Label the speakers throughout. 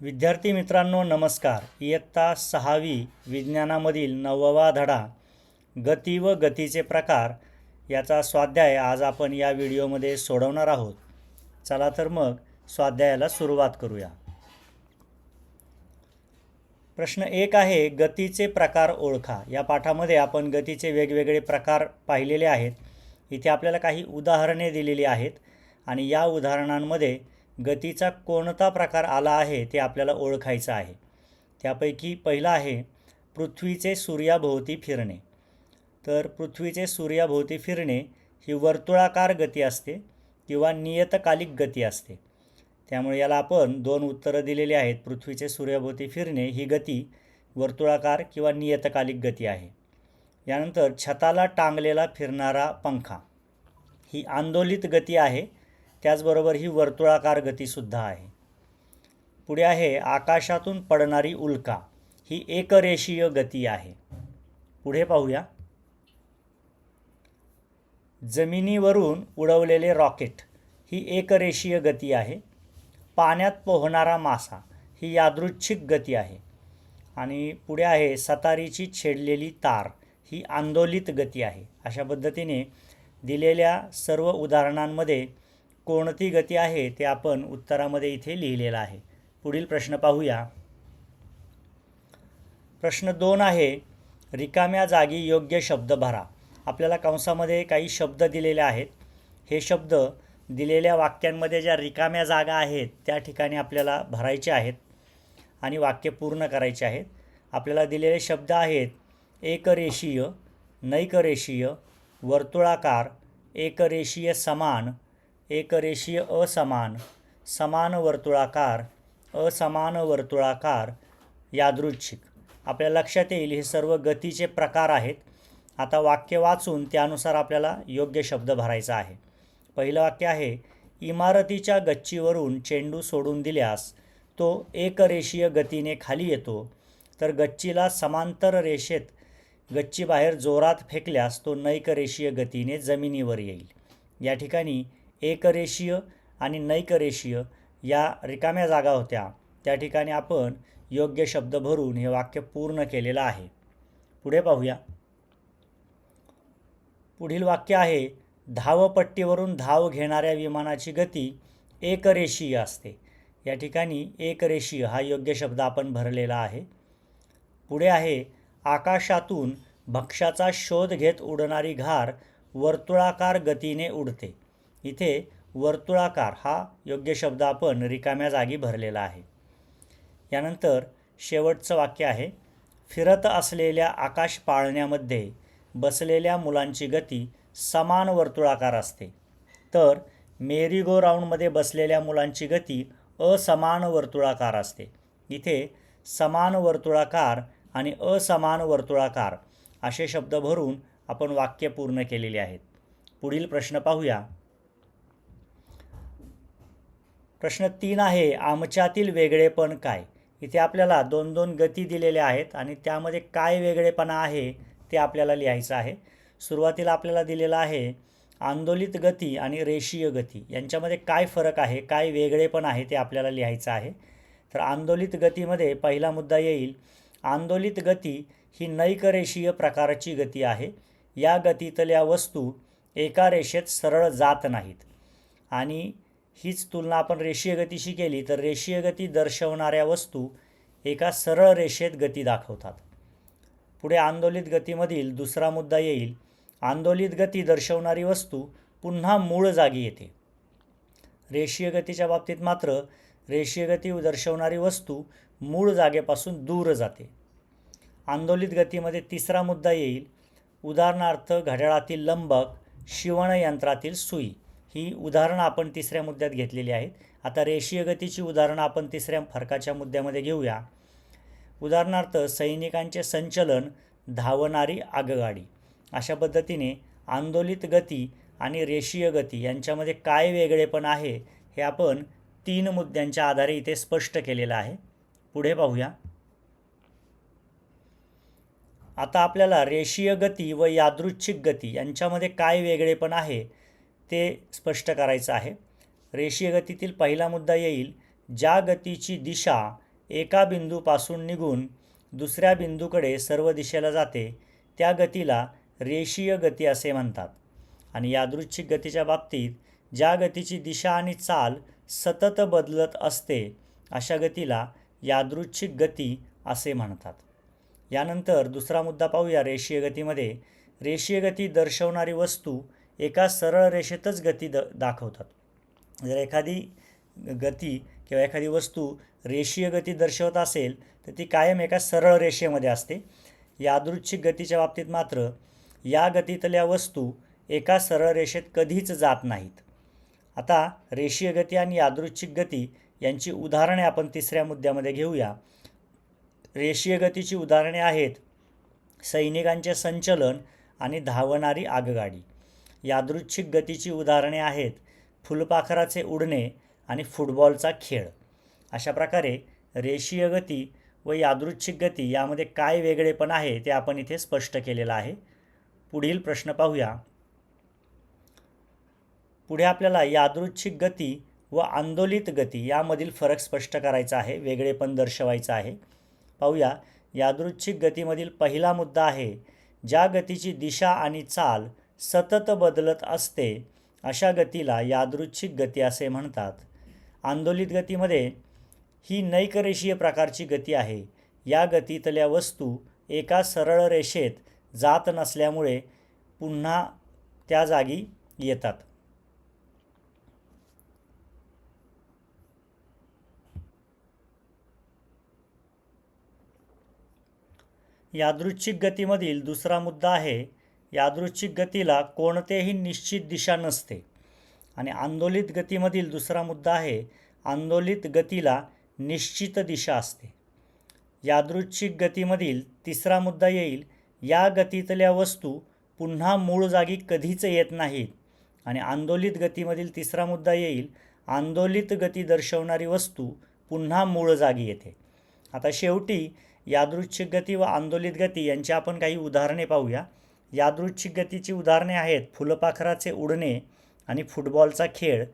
Speaker 1: विद्यार्थी मित्रांनो नमस्कार. इयत्ता सहावी विज्ञानामधील नववा धडा गती व गतीचे प्रकार याचा स्वाध्याय आज आपण या व्हिडिओमध्ये सोडवणार आहोत. चला तर मग स्वाध्यायाला सुरुवात करूया. प्रश्न एक आहे गतीचे प्रकार ओळखा. या पाठामध्ये आपण गतीचे वेगवेगळे प्रकार पाहिलेले आहेत. इथे आपल्याला काही उदाहरणे दिलेली आहेत आणि या उदाहरणांमध्ये गतीचा कोणता प्रकार आला आहे ते आपल्याला ओळखायचं आहे. त्यापैकी पहिला आहे पृथ्वीचे सूर्याभोवती फिरणे. तर पृथ्वीचे सूर्याभोवती फिरणे ही वर्तुळाकार गती असते किंवा नियतकालिक गती असते. त्यामुळे याला आपण दोन उत्तरं दिलेली आहेत. पृथ्वीचे सूर्याभोवती फिरणे ही गती वर्तुळाकार किंवा नियतकालिक गती आहे. यानंतर छताला टांगलेला फिरणारा पंखा. ही आंदोलित गती आहे. त्याचबरोबर ही वर्तुळाकार गतीसुद्धा आहे. पुढे आहे आकाशातून पडणारी उल्का. ही एकरेषीय गती आहे. पुढे पाहूया. जमिनीवरून उडवलेले रॉकेट ही एकरेषीय गती आहे. पाण्यात पोहणारा मासा ही यादृच्छिक गती आहे. आणि पुढे आहे सतारीची छेडलेली तार ही आंदोलित गती आहे. अशा पद्धतीने दिलेल्या सर्व उदाहरणांमध्ये कोणती गती आहे ते आपण उत्तरामध्ये इथे लिहिलेलं आहे. पुढील प्रश्न पाहूया. प्रश्न दोन आहे रिकाम्या जागी योग्य शब्द भरा. आपल्याला कंसामध्ये काही शब्द दिलेले आहेत. हे शब्द दिलेल्या वाक्यांमध्ये ज्या रिकाम्या जागा आहेत त्या ठिकाणी आपल्याला भरायचे आहेत आणि वाक्य पूर्ण करायचे आहेत. आपल्याला दिलेले शब्द आहेत एकरेषीय नैकरेषीय वर्तुळाकार एकरेषीय समान एकरेषीय असमान समान वर्तुळाकार असमान वर्तुळाकार यादृच्छिक. आपल्या लक्षात येईल हे सर्व गतीचे प्रकार आहेत. आता वाक्य वाचून त्यानुसार आपल्याला योग्य शब्द भरायचा आहे. पहिलं वाक्य आहे इमारतीच्या गच्चीवरून चेंडू सोडून दिल्यास तो एकरेषीय गतीने खाली येतो. तर गच्चीला समांतर रेषेत गच्चीबाहेर जोरात फेकल्यास तो नैकरेषीय गतीने जमिनीवर येईल. या ठिकाणी एकरेषीय आणि नैकरेशीय या रिकाम्या जागा होत्या. त्या ठिकाणी आपण योग्य शब्द भरून हे वाक्य पूर्ण केलेलं आहे. पुढे पाहूया. पुढील वाक्य आहे धावपट्टीवरून धाव घेणाऱ्या विमानाची गती एकरेषीय असते. या ठिकाणी एकरेषीय हा योग्य शब्द आपण भरलेला आहे. पुढे आहे आकाशातून भक्ष्याचा शोध घेत उडणारी घार वर्तुळाकार गतीने उडते. इथे वर्तुळाकार हा योग्य शब्द आपण रिकाम्या जागी भरलेला आहे. यानंतर शेवटचं वाक्य आहे फिरत असलेल्या आकाश पाळण्यामध्ये बसलेल्या मुलांची गती समान वर्तुळाकार असते. तर मेरी गो राऊंडमध्ये बसलेल्या मुलांची गती असमान वर्तुळाकार असते. इथे समान वर्तुळाकार आणि असमान वर्तुळाकार असे शब्द भरून आपण वाक्य पूर्ण केलेले आहेत. पुढील प्रश्न पाहूया. प्रश्न तीन आहे आमच्यातील वेगळेपण काय? इथे आपल्याला दोन दोन गती दिलेल्या आहेत आणि त्यामध्ये काय वेगळेपणा आहे ते आपल्याला लिहायचं आहे. सुरुवातीला आपल्याला दिलेलं आहे आंदोलित गती आणि रेषीय गती. यांच्यामध्ये काय फरक आहे काय वेगळेपण आहे ते आपल्याला लिहायचं आहे. तर आंदोलित गतीमध्ये पहिला मुद्दा येईल आंदोलित गती ही नैकरेषीय प्रकारची गती आहे. या गतीतल्या वस्तू एका रेषेत सरळ जात नाहीत. आणि हीच तुलना आपण रेषीय गतीशी केली तर रेषीय गती दर्शवणाऱ्या वस्तू एका सरळ रेषेत गती दाखवतात. पुढे आंदोलित गतीमधील दुसरा मुद्दा येईल. आंदोलित गती दर्शवणारी वस्तू पुन्हा मूळ जागी येते. रेषीय गतीच्या बाबतीत मात्र रेषीय गती दर्शवणारी वस्तू मूळ जागेपासून दूर जाते. आंदोलित गतीमध्ये तिसरा मुद्दा येईल. उदाहरणार्थ घड्याळातील लंबक शिवणयंत्रातील सुई. ही उदाहरणं आपण तिसऱ्या मुद्द्यात घेतलेली आहेत. आता रेषीय गतीची उदाहरणं आपण तिसऱ्या फरकाच्या मुद्द्यामध्ये घेऊया. उदाहरणार्थ सैनिकांचे संचलन धावणारी आगगाडी. अशा पद्धतीने आंदोलित गती आणि रेषीय गती यांच्यामध्ये काय वेगळेपण आहे हे आपण तीन मुद्द्यांच्या आधारे इथे स्पष्ट केलेलं आहे. पुढे पाहूया. आता आपल्याला रेषीय गती व यादृच्छिक गती यांच्यामध्ये काय वेगळेपण आहे ते स्पष्ट करायचं आहे. रेषीय गतीतील पहिला मुद्दा येईल ज्या गतीची दिशा एका बिंदूपासून निघून दुसऱ्या बिंदूकडे सर्व दिशेला जाते त्या गतीला रेषीय गती असे म्हणतात. आणि यादृच्छिक गतीच्या बाबतीत ज्या गतीची दिशा आणि चाल सतत बदलत असते अशा गतीला यादृच्छिक गती असे म्हणतात. यानंतर दुसरा मुद्दा पाहूया रेषीय गतीमध्ये. रेषीय गती दर्शवणारी वस्तू एका सरळ रेषेतच गती द दाखवतात. जर एखादी गती किंवा एखादी वस्तू रेषीय गती दर्शवत असेल तर ती कायम एका सरळ रेषेमध्ये असते. यादृच्छिक गतीच्या बाबतीत मात्र या गतीतल्या वस्तू एका सरळ रेषेत कधीच जात नाहीत. आता रेषीय गती आणि यादृच्छिक गती यांची उदाहरणे आपण तिसऱ्या मुद्द्यामध्ये घेऊया. रेषीय गतीची उदाहरणे आहेत सैनिकांचे संचलन आणि धावणारी आगगाडी. यादृच्छिक गतीची उदाहरणे आहेत फुलपाखराचे उडणे आणि फुटबॉलचा खेळ. अशा प्रकारे रेषीय गती व यादृच्छिक गती यामध्ये काय वेगळेपण आहे ते आपण इथे स्पष्ट केलेलं आहे. पुढील प्रश्न पाहूया. पुढे आपल्याला यादृच्छिक गती व आंदोलित गती यामधील फरक स्पष्ट करायचा आहे वेगळेपण दर्शवायचं आहे. पाहूया. यादृच्छिक गतीमधील पहिला मुद्दा आहे ज्या गतीची दिशा आणि चाल सतत बदलत असते अशा गतीला यादृच्छिक गती असे म्हणतात. आंदोलित गतीमध्ये ही नैकरेषीय प्रकारची गती आहे. या गतीतल्या वस्तू एका सरळ रेषेत जात नसल्यामुळे पुन्हा त्या जागी येतात. यादृच्छिक गतीमधील दुसरा मुद्दा आहे यादृच्छिक गतीला कोणतेही निश्चित दिशा नसते. आणि आंदोलित गतीमधील दुसरा मुद्दा आहे आंदोलित गतीला निश्चित दिशा असते. यादृच्छिक गतीमधील तिसरा मुद्दा येईल या गतीतल्या वस्तू पुन्हा मूळ जागी कधीच येत नाहीत. आणि आंदोलित गतीमधील तिसरा मुद्दा येईल आंदोलित गती दर्शवणारी वस्तू पुन्हा मूळ जागी येते. आता शेवटी यादृच्छिक गती व आंदोलित गती यांची आपण काही उदाहरणे पाहूया. यादृच्छिक गतीची उदाहरणे आहेत. फुलपाखराचे उडणे आणि फुटबॉलचा खेळ.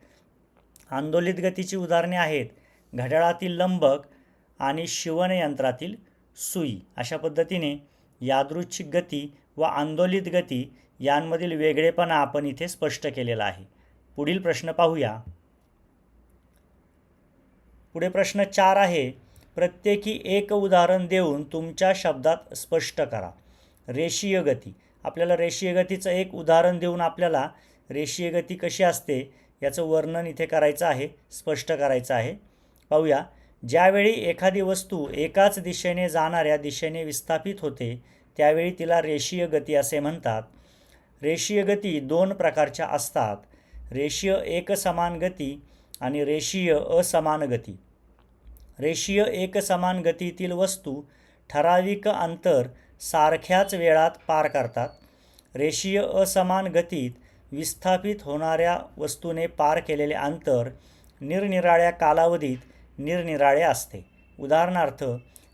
Speaker 1: आंदोलित गतीची उदाहरणे आहेत. घड्याळातील लंबक आणि शिवणयंत्रातील सुई. अशा पद्धतीने यादृच्छिक गती व आंदोलित गती यांमधील वेगळेपणा आपण इथे स्पष्ट केलेला आहे. पुढील प्रश्न पाहूया. पुढे प्रश्न चार आहे. प्रत्येकी एक उदाहरण देऊन तुमच्या शब्दात स्पष्ट करा. रेषीय गती. आपल्याला रेषीय गतीचं एक उदाहरण देऊन आपल्याला रेषीय गती कशी असते याचं वर्णन इथे करायचं आहे स्पष्ट करायचं आहे. पाहूया. ज्यावेळी एखादी वस्तू एकाच दिशेने जाणाऱ्या दिशेने विस्थापित होते त्यावेळी तिला रेषीय गती असे म्हणतात. रेषीय गती दोन प्रकारच्या असतात. रेषीय एकसमान गती आणि रेषीय असमान गती. रेषीय एकसमान गतीतील वस्तू ठराविक अंतर सारख्याच वेळात पार करतात. रेषीय असमान गतीत विस्थापित होणाऱ्या वस्तूने पार केलेले अंतर निरनिराळ्या कालावधीत निरनिराळे असते. उदाहरणार्थ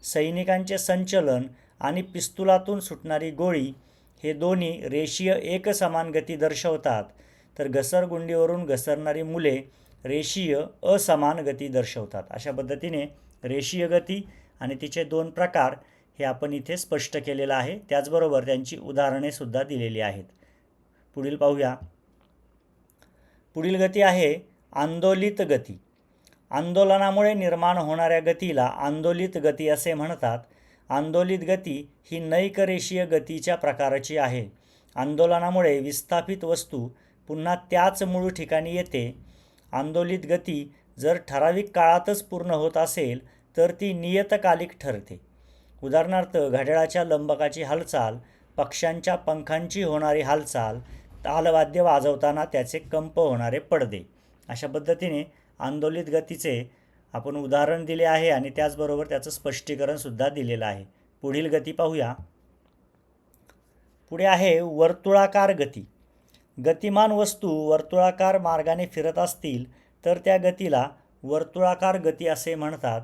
Speaker 1: सैनिकांचे संचलन आणि पिस्तुलातून सुटणारी गोळी हे दोन्ही रेषीय एकसमान गती दर्शवतात. तर घसरगुंडीवरून घसरणारी मुले रेषीय असमान गती दर्शवतात. अशा पद्धतीने रेषीय गती आणि तिचे दोन प्रकार हे आपण इथे स्पष्ट केलेलं आहे. त्याचबरोबर त्यांची उदाहरणेसुद्धा दिलेली आहेत. पुढील पाहूया. पुढील गती आहे आंदोलित गती. आंदोलनामुळे निर्माण होणाऱ्या गतीला आंदोलित गती असे म्हणतात. आंदोलित गती ही नैकरेषीय गतीच्या प्रकाराची आहे. आंदोलनामुळे विस्थापित वस्तू पुन्हा त्याच मूळ ठिकाणी येते. आंदोलित गती जर ठराविक काळातच पूर्ण होत असेल तर ती नियतकालिक ठरते. उदाहरणार्थ घड्याळाच्या लंबकाची हालचाल पक्ष्यांच्या पंखांची होणारी हालचाल तालवाद्य वाजवताना त्याचे कंप होणारे पडदे अशा पद्धतीने आंदोलित गतीचे आपण उदाहरण दिले आहे आणि त्याचबरोबर त्याचं स्पष्टीकरणसुद्धा दिलेलं आहे. पुढील गती पाहूया. पुढे आहे वर्तुळाकार गती. गतिमान वस्तू वर्तुळाकार मार्गाने फिरत असतील तर त्या गतीला वर्तुळाकार गती असे म्हणतात.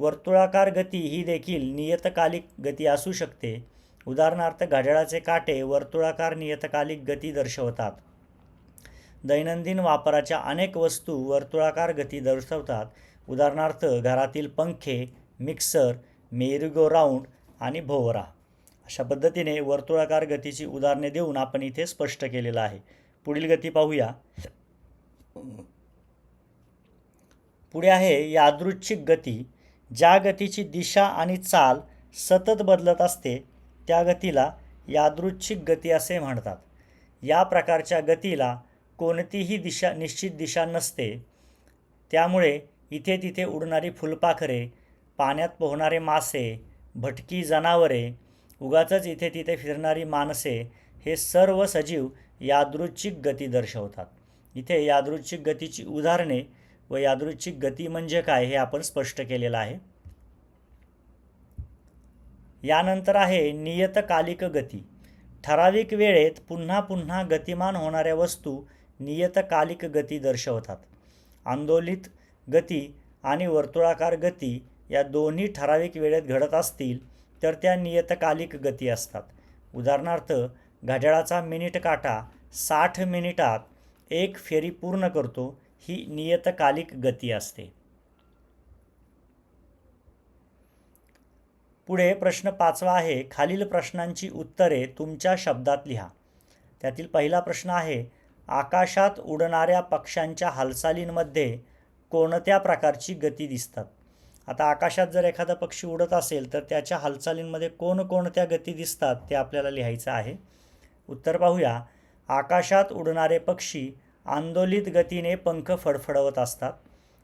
Speaker 1: वर्तुळाकार गती ही देखील नियतकालिक गती असू शकते. उदाहरणार्थ घड्याळाचे काटे वर्तुळाकार नियतकालिक गती दर्शवतात. दैनंदिन वापराच्या अनेक वस्तू वर्तुळाकार गती दर्शवतात. उदाहरणार्थ घरातील पंखे मिक्सर मेरीगो राऊंड आणि भोवरा. अशा पद्धतीने वर्तुळाकार गतीची उदाहरणे देऊन आपण इथे स्पष्ट केलेलं आहे. पुढील गती पाहूया. पुढे आहे यादृच्छिक गती. ज्या गतीची दिशा आणि चाल सतत बदलत असते त्या गतीला यादृच्छिक गती असे म्हणतात. या प्रकारच्या गतीला कोणतीही दिशा निश्चित दिशा नसते. त्यामुळे इथे तिथे उडणारी फुलपाखरे पाण्यात पोहणारे मासे भटकी जनावरे उगाचच इथे तिथे फिरणारी माणसे हे सर्व सजीव यादृच्छिक गती दर्शवतात. इथे यादृच्छिक गतीची उदाहरणे व यादृच्छिक गती म्हणजे काय हे आपण स्पष्ट केलेलं आहे. यानंतर आहे नियतकालिक गती. ठराविक वेळेत पुन्हा पुन्हा गतिमान होणाऱ्या वस्तू नियतकालिक गती दर्शवतात. आंदोलित गती आणि वर्तुळाकार गती या दोन्ही ठराविक वेळेत घडत असतील तर त्या नियतकालिक गती असतात. उदाहरणार्थ घड्याळाचा मिनिट काटा साठ मिनिटात एक फेरी पूर्ण करतो ही नियतकालिक गती असते. पुढे प्रश्न पाचवा आहे खालील प्रश्नांची उत्तरे तुमच्या शब्दात लिहा. त्यातील पहिला प्रश्न आहे आकाशात उडणाऱ्या पक्ष्यांच्या हालचालींमध्ये कोणत्या प्रकारची गती दिसतात? आता आकाशात जर एखादा पक्षी उडत असेल तर त्याच्या हालचालींमध्ये कोणकोणत्या गती दिसतात ते आपल्याला लिहायचं आहे. उत्तर पाहूया आकाशात उडणारे पक्षी आंदोलित गतीने पंख फडफडवत असतात.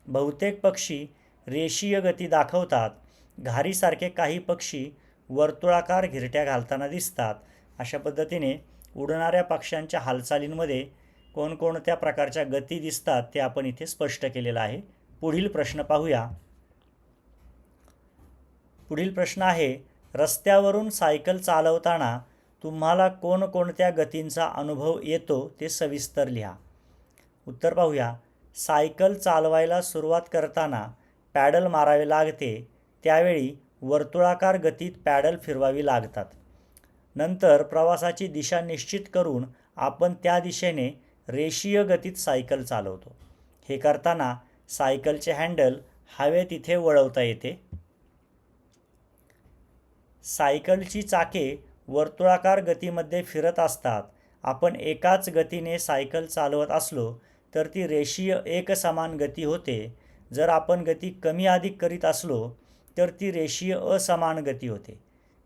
Speaker 1: बहुतेक पक्षी रेषीय गती दाखवतात. घारीसारखे काही पक्षी वर्तुळाकार घिरट्या घालताना दिसतात. अशा पद्धतीने उडणाऱ्या पक्ष्यांच्या हालचालींमध्ये कोणकोणत्या प्रकारच्या गती दिसतात ते आपण इथे स्पष्ट केलेलं आहे. पुढील प्रश्न पाहूया. पुढील प्रश्न आहे रस्त्यावरून सायकल चालवताना तुम्हाला कोणकोणत्या गतींचा अनुभव येतो ते सविस्तर लिहा. उत्तर पाहूया. सायकल चालवायला सुरुवात करताना पॅडल मारावे लागते त्यावेळी वर्तुळाकार गतीत पॅडल फिरवावी लागतात. नंतर प्रवासाची दिशा निश्चित करून आपण त्या दिशेने रेषीय गतीत सायकल चालवतो. हे करताना सायकलचे हँडल हवे तिथे वळवता येते. सायकलची चाके वर्तुळाकार गतीमध्ये फिरत असतात. आपण एकाच गतीने सायकल चालवत असलो तर ती रेषीय एकसमान गती होते. जर आपण गती कमी अधिक करीत असलो तर ती रेषीय असमान गती होते.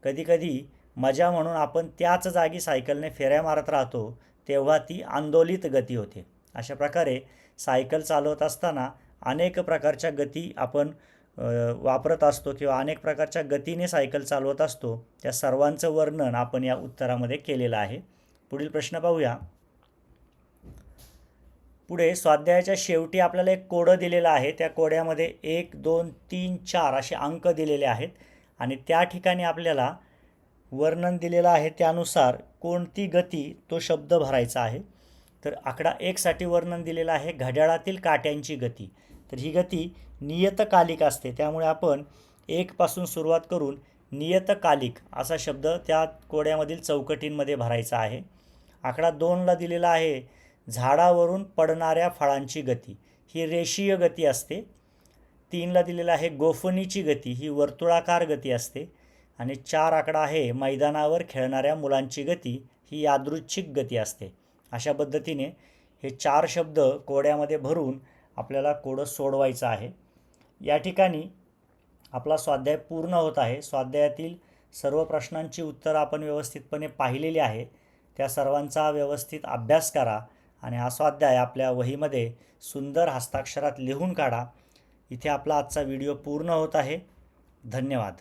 Speaker 1: कधीकधी मजा म्हणून आपण त्याच जागी सायकलने फेऱ्या मारत राहतो तेव्हा ती आंदोलित गती होते. अशा प्रकारे सायकल चालवत असताना अनेक प्रकारच्या गती आपण वापरत असतो किंवा अनेक प्रकारच्या गतीने सायकल चालवत असतो. त्या सर्वांचं वर्णन आपण या उत्तरामध्ये केलेलं आहे. पुढील प्रश्न पाहूया. पुढे स्वाध्यायाच्या शेवटी आपल्याला एक कोडं दिलेलं आहे. त्या कोड्यामध्ये एक दोन तीन चार असे अंक दिलेले आहेत. आणि त्या ठिकाणी आपल्याला वर्णन दिलेलं आहे त्यानुसार कोणती गती तो शब्द भरायचा आहे. तर आकडा एकसाठी वर्णन दिलेलं आहे घड्याळातील काट्यांची गती. तर ही गती नियतकालिक असते. त्यामुळे आपण एकपासून सुरुवात करून नियतकालिक असा शब्द त्या कोड्यामधील चौकटींमध्ये भरायचा आहे. आकडा दोनला दिलेला आहे. झाडावरून पडणाऱ्या फळांची गती. ही रेषीय गती असते. तीनला दिलेला आहे गोफणीची गती. ही वर्तुळाकार गती असते. आणि चार आकडा आहे मैदानावर खेळणाऱ्या मुलांची गती. ही यादृच्छिक गती असते. अशा पद्धतीने हे चार शब्द कोड्यामध्ये भरून आपल्याला कोडं सोडवायचं आहे. या ठिकाणी आपला स्वाध्याय पूर्ण होत आहे. स्वाध्यायातील सर्व प्रश्नांची उत्तरं आपण व्यवस्थितपणे पाहिलेली आहे. त्या सर्वांचा व्यवस्थित अभ्यास करा. आणि हा स्वाध्याय आपल्या वहीमध्ये सुंदर हस्ताक्षरात लिहून काढा. इथे आपला आजचा व्हिडिओ पूर्ण होत आहे. धन्यवाद.